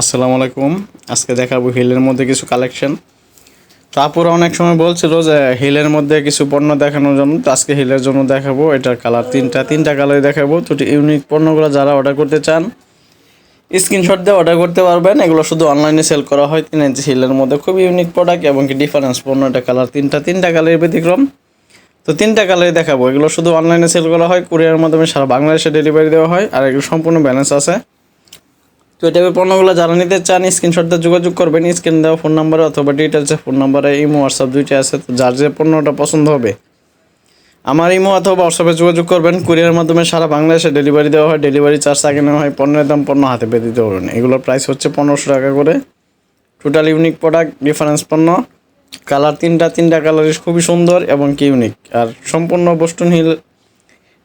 আসসালামু আলাইকুম। আজকে দেখাবো হিলের মধ্যে কিছু কালেকশন। তো অনেক সময় বলছিল যে হিলের মধ্যে কিছু পণ্য দেখানোর জন্য, তো আজকে হিলের জন্য দেখাবো। এটার কালার তিনটা তিনটা কালারই দেখাবো। তো ইউনিক পণ্যগুলো যারা অর্ডার করতে চান স্ক্রিনশট দিয়ে অর্ডার করতে পারবেন। এগুলো শুধু অনলাইনে সেল করা হয়। তিন ইঞ্চি হিলের মধ্যে খুব ইউনিক প্রোডাক্ট এবং কি ডিফারেন্স পণ্য। এটা কালার তিনটা তিনটা কালারের ব্যতিক্রম। তো তিনটা কালারই দেখাবো। এগুলো শুধু অনলাইনে সেল করা হয়। কুরিয়ার মাধ্যমে সারা বাংলাদেশে ডেলিভারি দেওয়া হয়। আর এগুলো সম্পূর্ণ ব্যালেন্স আছে। তো এই টাইপের পণ্যগুলো যারা নিতে চান স্ক্রিনশট যোগাযোগ করবেন স্ক্রিন দেওয়া ফোন নাম্বারে অথবা ডিটেলসে ফোন নাম্বারে ইমো হোয়াটসঅ্যাপ দুইটা আছে, তো যার যে পণ্যটা পছন্দ হবে। আমার ইমো অথবা হোয়াটসঅ্যাপে যোগাযোগ করবেন কুরিয়ার মাধ্যমে সারা বাংলাদেশে ডেলিভারি দেওয়া হয় ডেলিভারি চার্জ আগে নেওয়া হয়, পণ্যের দাম পণ্য হাতে পেয়ে দিতে পারবেন এগুলোর প্রাইস হচ্ছে পনেরোশো টাকা করে। টোটাল ইউনিক প্রোডাক্ট ডিফারেন্স পণ্য। কালার তিনটা তিনটা কালার খুবই সুন্দর এবং কি ইউনিক আর সম্পূর্ণ বস্টুন হিল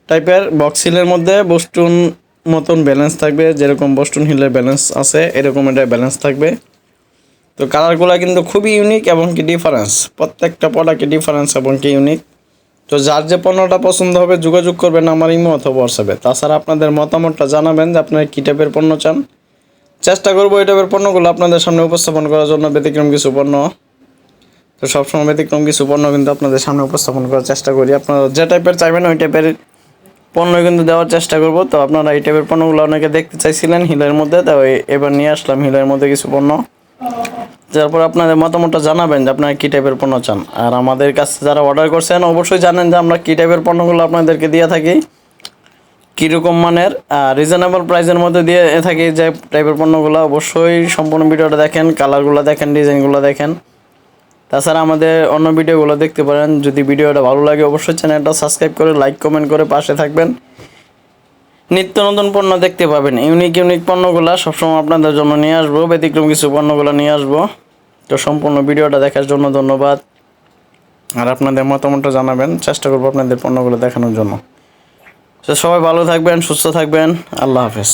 টাইপের বক্স হিলের মধ্যে বস্টুন মতন ব্যালেন্স থাকবে, যেরকম বস্টুন হিলের ব্যালেন্স আছে, এরকম এটা ব্যালেন্স থাকবে। তো কালারগুলো কিন্তু খুবই ইউনিক এবং কি ডিফারেন্স প্রত্যেকটা প্রোডাক্টে ডিফারেন্স এবং কি ইউনিক তো যার যে পণ্যটা পছন্দ হবে, যোগাযোগ করবেন আমার ইমো অথবা হোয়াটসঅ্যাপে তাছাড়া আপনাদের মতামতটা জানাবেন যে আপনারা কী টাইপের পণ্য চান। চেষ্টা করব এই টাইপের পণ্যগুলো আপনাদের সামনে উপস্থাপন করার জন্য ব্যতিক্রম কিছু পণ্য। তো সবসময় ব্যতিক্রম কিছু পণ্য কিন্তু আপনাদের সামনে উপস্থাপন করার চেষ্টা করি। আপনারা যে টাইপের চাইবেন, ওই টাইপের পণ্য কিন্তু দেওয়ার চেষ্টা করব। তো আপনারা এই টাইপের পণ্যগুলো অনেকে দেখতে চাইছিলেন হিলের মধ্যে, তো এবার নিয়ে আসলাম হিলের মধ্যে কিছু পণ্য। তারপর আপনাদের মতামতটা জানাবেন যে আপনারা কী টাইপের পণ্য চান। আর আমাদের কাছে যারা অর্ডার করছেন, অবশ্যই জানেন যে আমরা কী টাইপের পণ্যগুলো আপনাদেরকে দিয়ে থাকি। কীরকম মানের রিজনেবল প্রাইসের মধ্যে দিয়ে থাকি যে টাইপের পণ্যগুলো। অবশ্যই সম্পূর্ণ ভিডিওটা দেখেন কালারগুলো দেখেন ডিজাইনগুলো দেখেন। তাছাড়া আমাদের অন্য ভিডিওগুলো দেখতে পারেন। যদি ভিডিওটা ভালো লাগে, অবশ্যই চ্যানেলটা সাবস্ক্রাইব করে লাইক কমেন্ট করে পাশে থাকবেন। নিত্য নতুন পণ্য দেখতে পাবেন। ইউনিক ইউনিক পণ্যগুলো সবসময় আপনাদের জন্য নিয়ে আসব। ব্যতিক্রম কিছু পণ্যগুলো নিয়ে আসব। তো সম্পূর্ণ ভিডিওটা দেখার জন্য ধন্যবাদ। আর আপনাদের মতামতটা জানাবেন। চেষ্টা করব আপনাদের পণ্যগুলো দেখানোর জন্য। তো সবাই ভালো থাকবেন, সুস্থ থাকবেন। আল্লাহ হাফেজ।